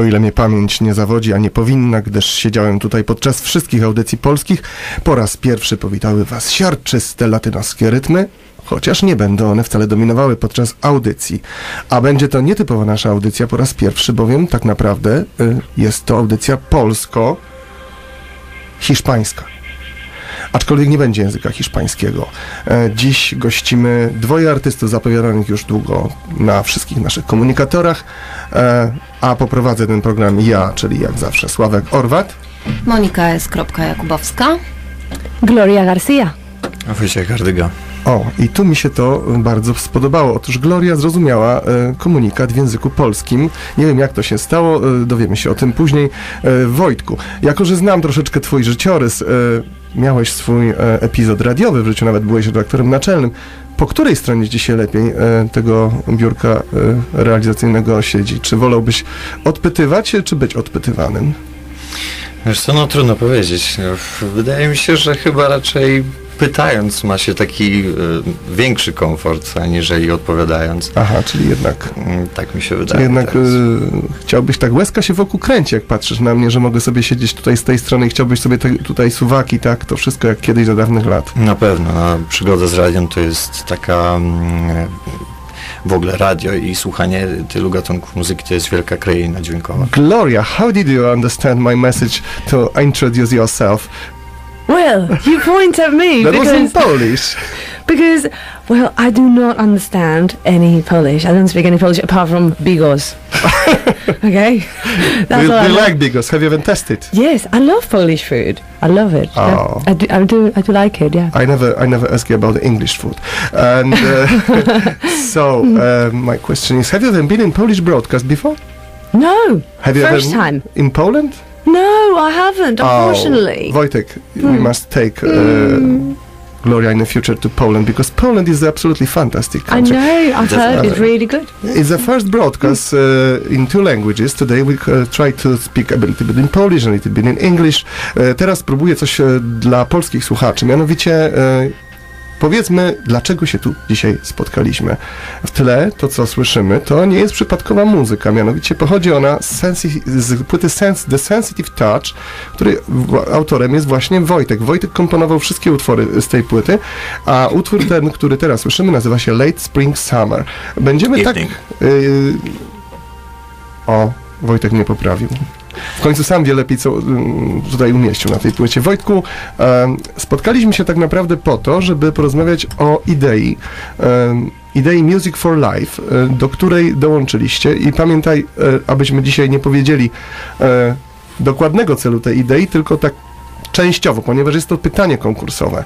o ile mnie pamięć nie zawodzi, a nie powinna, gdyż siedziałem tutaj podczas wszystkich audycji polskich. Po raz pierwszy powitały Was siarczyste latynoskie rytmy, chociaż nie będą one wcale dominowały podczas audycji. A będzie to nietypowa nasza audycja po raz pierwszy, bowiem tak naprawdę y, jest to audycja polsko-hiszpańska. Aczkolwiek nie będzie języka hiszpańskiego. E, Dziś gościmy dwoje artystów zapowiadanych już długo na wszystkich naszych komunikatorach, e, a poprowadzę ten program ja, czyli jak zawsze Sławek Orwat. Monika S. Jakubowska. Gloria Garcia. Wojciech Gardyga. O, i tu mi się to bardzo spodobało. Otóż Gloria zrozumiała e, komunikat w języku polskim. Nie wiem, jak to się stało, e, dowiemy się o tym później. E, Wojtku, jako że znam troszeczkę twój życiorys, e, miałeś swój e, epizod radiowy w życiu, nawet byłeś redaktorem naczelnym. Po której stronie dzisiaj lepiej e, tego biurka e, realizacyjnego siedzi? Czy wolałbyś odpytywać, czy być odpytywanym? Wiesz co, no trudno powiedzieć. No, Wydaje mi się, że chyba raczej pytając ma się taki y, większy komfort, aniżeli odpowiadając. Aha, czyli jednak Mm, Tak mi się Czyli wydaje. jednak teraz. y, chciałbyś tak, łezka się wokół kręci, jak patrzysz na mnie, że mogę sobie siedzieć tutaj z tej strony i chciałbyś sobie te, tutaj suwaki, tak, to wszystko jak kiedyś za dawnych lat. Na pewno. No, przygoda z radiem to jest taka... Mm, w ogóle radio i słuchanie tylu gatunków muzyki to jest wielka kraina dźwiękowa. Gloria, how did you understand my message to introduce yourself? Well, you point at me That was in because, Polish. because, well, I do not understand any Polish. I don't speak any Polish apart from bigos. okay? That's you, all I do you like bigos? Have you even tested? Yes, I love Polish food. I love it. Oh. I, do, I do. I do like it. Yeah. I never, I never ask you about the English food. And uh, so, uh, my question is, have you ever been in Polish broadcast before? No, Have you first ever time. in Poland? No, I haven't. Unfortunately. Oh, Wojtek, we Hmm. must take uh, Gloria in the future to Poland because Poland is absolutely fantastic I know. I've heard it's really good. It's the first broadcast uh, in two languages. Today we uh, try to speak a little bit in Polish, and a little bit in English. E, teraz spróbuję coś dla polskich słuchaczy, mianowicie powiedzmy, dlaczego się tu dzisiaj spotkaliśmy. W tle to, co słyszymy, to nie jest przypadkowa muzyka, mianowicie pochodzi ona z, sensi- z płyty The Sensitive Touch, której w- autorem jest właśnie Wojtek. Wojtek komponował wszystkie utwory z tej płyty, a utwór ten, który teraz słyszymy, nazywa się Late Spring Summer. Będziemy tak... Evening. y, o, Wojtek mnie poprawił. W końcu sam wie lepiej, co ym, tutaj umieścił na tej płycie. Wojtku, spotkaliśmy się tak naprawdę po to, żeby porozmawiać o idei, idei Music for Life, e, do której dołączyliście i pamiętaj, e, abyśmy dzisiaj nie powiedzieli e, dokładnego celu tej idei, tylko tak częściowo, ponieważ jest to pytanie konkursowe.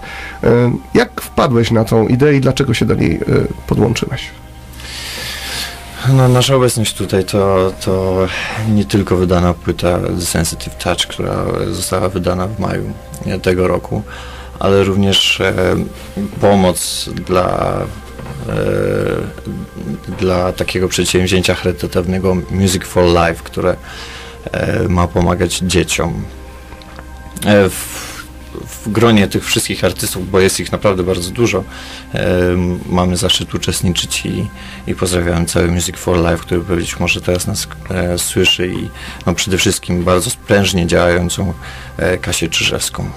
Jak wpadłeś na tą ideę i dlaczego się do niej podłączyłeś? No, nasza obecność tutaj to, to nie tylko wydana płyta The Sensitive Touch, która została wydana w maju tego roku, ale również e, pomoc dla, e, dla takiego przedsięwzięcia charytatywnego Music for Life, które e, ma pomagać dzieciom. E, w, w gronie tych wszystkich artystów, bo jest ich naprawdę bardzo dużo, e, mamy zaszczyt uczestniczyć i, i pozdrawiam cały Music for Life, który być może teraz nas e, słyszy i no, przede wszystkim bardzo sprężnie działającą e, Kasię Czyżewską.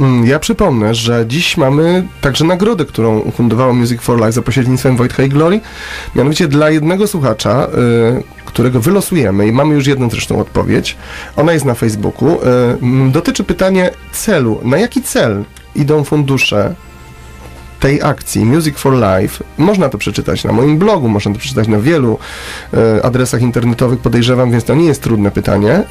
Mm, Ja przypomnę, że dziś mamy także nagrodę, którą ufundowało Music for Life za pośrednictwem Wojtka i Glory. Mianowicie dla jednego słuchacza, y, którego wylosujemy i mamy już jedną zresztą odpowiedź. Ona jest na Facebooku. Mm, dotyczy pytanie celu. Na jaki cel idą fundusze tej akcji Music for Life? Można to przeczytać na moim blogu, można to przeczytać na wielu y, adresach internetowych, podejrzewam, więc to nie jest trudne pytanie.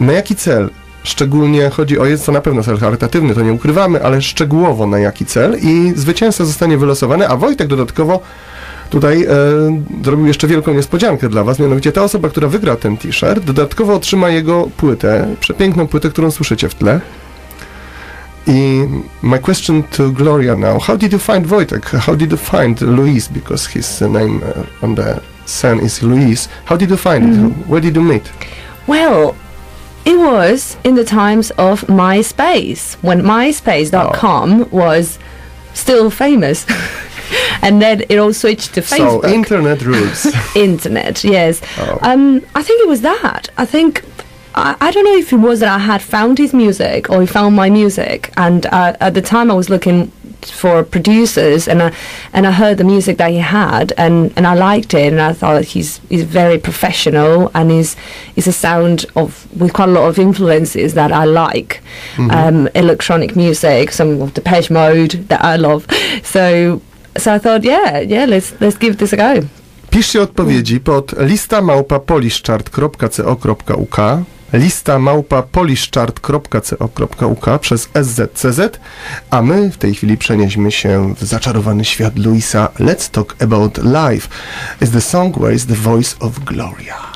Y, na jaki cel Szczególnie chodzi o, jest to na pewno cel charytatywny, to nie ukrywamy, ale szczegółowo na jaki cel i zwycięzca zostanie wylosowany, a Wojtek dodatkowo tutaj e, zrobił jeszcze wielką niespodziankę dla Was, mianowicie ta osoba, która wygra ten t-shirt, dodatkowo otrzyma jego płytę, przepiękną płytę, którą słyszycie w tle. I my question to Gloria now, how did you find Wojtek? How did you find Luis? Because his name uh, on the scene is Luis. How did you find it? Where did you meet? Well, it was in the times of MySpace when MySpace.com was still famous. and then it all switched to Facebook. So, internet rules. internet yes Oh. um i think it was that i think I, I don't know if it was that i had found his music or he found my music and uh, at the time i was looking for producers and I and I heard the music that he had and, and I liked it and I thought he's he's very professional and he's he's a sound of with quite a lot of influences that I like um, electronic music some of the Depeche Mode that I love so so I thought yeah yeah let's let's give this a go Piszcie odpowiedzi pod lista małpa polishchart.co.uk lista małpa przez SZCZ, a my w tej chwili przenieśmy się w zaczarowany świat Luisa Let's Talk About Life. Is the song Where is the Voice of Gloria?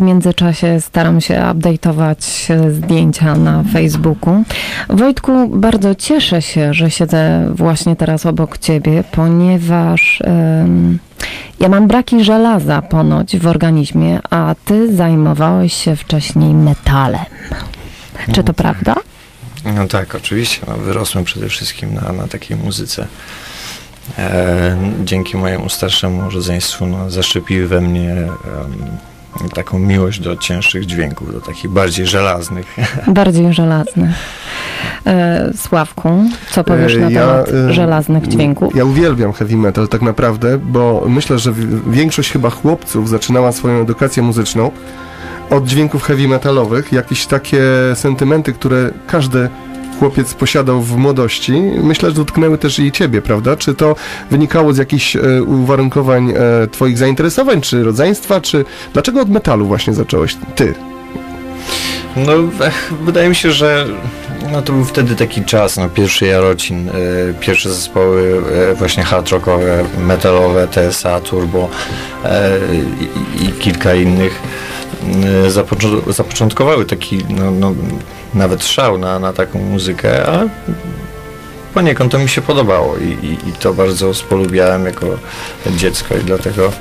Międzyczasie staram się update'ować e, zdjęcia na Facebooku. Wojtku, bardzo cieszę się, że siedzę właśnie teraz obok ciebie, ponieważ em, ja mam braki żelaza ponoć w organizmie, a ty zajmowałeś się wcześniej metalem. Czy to prawda? No tak, oczywiście. No, wyrosłem przede wszystkim na, na takiej muzyce. E, dzięki mojemu starszemu rodzeństwu no, zaszczepiły we mnie em, taką miłość do cięższych dźwięków, do takich bardziej żelaznych. Bardziej żelazny. E, Sławku, co powiesz na E, ja, temat e, żelaznych dźwięków? Ja uwielbiam heavy metal tak naprawdę, bo myślę, że wi- większość chyba chłopców zaczynała swoją edukację muzyczną od dźwięków heavy metalowych, jakieś takie sentymenty, które każdy chłopiec posiadał w młodości, myślę, że dotknęły też i ciebie, prawda? Czy to wynikało z jakichś e, uwarunkowań e, twoich zainteresowań, czy rodzeństwa, czy dlaczego od metalu właśnie zacząłeś ty? No, wydaje mi się, że no, to był wtedy taki czas, no, pierwszy Jarocin, e, pierwsze zespoły e, właśnie hard rockowe, metalowe, TSA, Turbo e, i, kilka innych zapoczą- zapoczątkowały taki no, no, nawet szał na, na taką muzykę, a poniekąd to mi się podobało i, i, i to bardzo spolubiałem jako dziecko i dlatego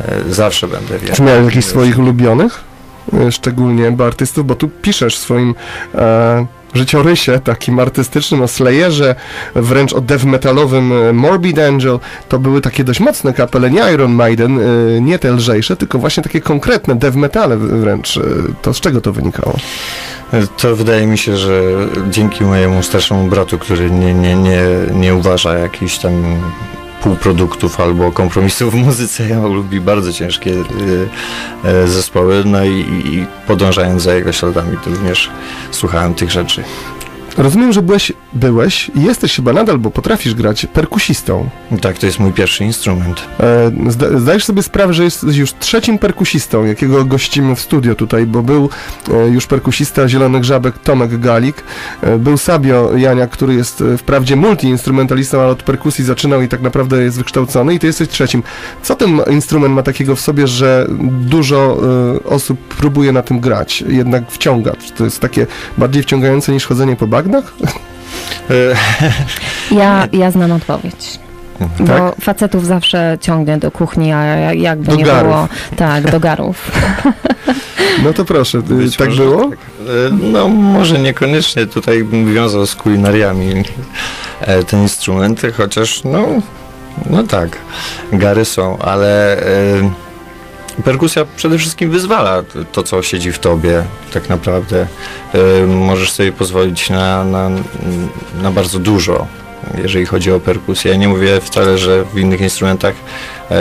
e, zawsze będę wierny. Czy miałeś jakichś swoich ulubionych? E, Szczególnie artystów, bo tu piszesz w swoim e, życiorysie takim artystycznym o Slayerze, wręcz o death metalowym e, Morbid Angel. To były takie dość mocne kapele, nie Iron Maiden, nie te lżejsze, tylko właśnie takie konkretne death metale wręcz. To z czego to wynikało? To wydaje mi się, że dzięki mojemu starszemu bratu, który nie, nie, nie, nie uważa jakichś tam półproduktów albo kompromisów w muzyce, ja lubi bardzo ciężkie y, y, zespoły, no i, i podążając za jego śladami, to również słuchałem tych rzeczy. Rozumiem, że byłeś, byłeś i jesteś chyba nadal, bo potrafisz grać perkusistą. I tak, to jest mój pierwszy instrument. E, zda, zdajesz sobie sprawę, że jesteś już trzecim perkusistą, jakiego gościmy w studio tutaj, bo był e, już perkusista Zielonych Żabek Tomek Galik, e, był Sabio Jania, który jest e, wprawdzie multiinstrumentalistą, ale od perkusji zaczynał i tak naprawdę jest wykształcony i ty jesteś trzecim. Co ten instrument ma takiego w sobie, że dużo e, osób próbuje na tym grać, jednak wciąga? Czy to jest takie bardziej wciągające niż chodzenie po bagnach? E, Ja, ja znam odpowiedź. Bo Tak? facetów zawsze ciągnie do kuchni, a ja- jakby Do nie garów. było. Tak, do garów. No to proszę, być tak może było? tak. No może niekoniecznie tutaj bym wiązał z kulinariami e, ten instrument, chociaż no, no tak, gary są, ale e, perkusja przede wszystkim wyzwala to, co siedzi w tobie tak naprawdę. E, możesz sobie pozwolić na, na, na bardzo dużo, jeżeli chodzi o perkusję. Ja nie mówię wcale, że w innych instrumentach e,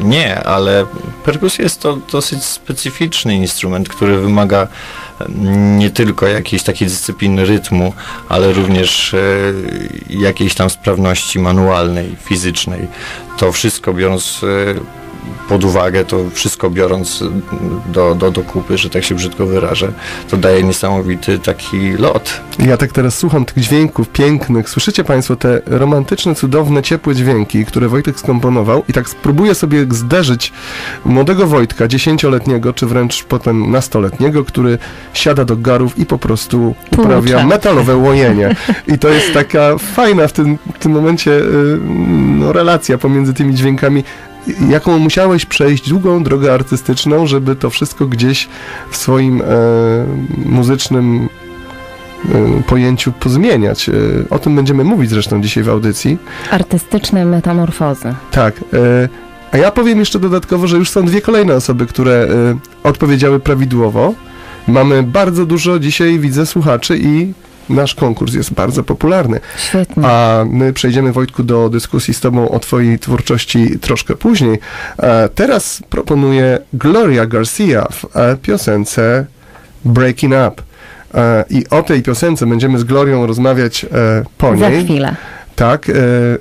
nie, ale perkusja jest to dosyć specyficzny instrument, który wymaga nie tylko jakiejś takiej dyscypliny rytmu, ale również e, jakiejś tam sprawności manualnej, fizycznej. To wszystko biorąc e, pod uwagę, to wszystko biorąc do, do, do kupy, że tak się brzydko wyrażę, to daje niesamowity taki lot. Ja tak teraz słucham tych dźwięków pięknych. Słyszycie Państwo te romantyczne, cudowne, ciepłe dźwięki, które Wojtek skomponował i tak spróbuję sobie zderzyć młodego Wojtka, dziesięcioletniego, czy wręcz potem nastoletniego, który siada do garów i po prostu uprawia metalowe łojenie. I to jest taka fajna w tym, w tym momencie y, no, relacja pomiędzy tymi dźwiękami jaką musiałeś przejść długą drogę artystyczną, żeby to wszystko gdzieś w swoim e, muzycznym e, pojęciu pozmieniać. E, o tym będziemy mówić zresztą dzisiaj w audycji. Artystyczne metamorfozy. Tak. E, a ja powiem jeszcze dodatkowo, że już są dwie kolejne osoby, które odpowiedziały prawidłowo. Mamy bardzo dużo dzisiaj, widzę, słuchaczy i nasz konkurs jest bardzo popularny. Świetnie. A my przejdziemy, Wojtku, do dyskusji z Tobą o Twojej twórczości troszkę później. E, teraz proponuję Gloria Garcia w e, piosence Breaking Up. E, I o tej piosence będziemy z Glorią rozmawiać po Za niej. chwilę. Tak, e,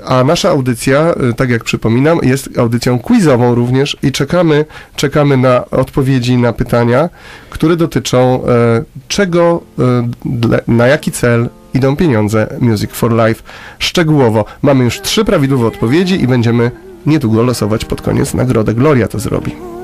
a nasza audycja, e, tak jak przypominam, jest audycją quizową również i czekamy, czekamy na odpowiedzi na pytania, które dotyczą e, czego, na jaki cel idą pieniądze Music for Life. Szczegółowo mamy już trzy prawidłowe odpowiedzi i będziemy niedługo losować pod koniec nagrodę. Gloria to zrobi.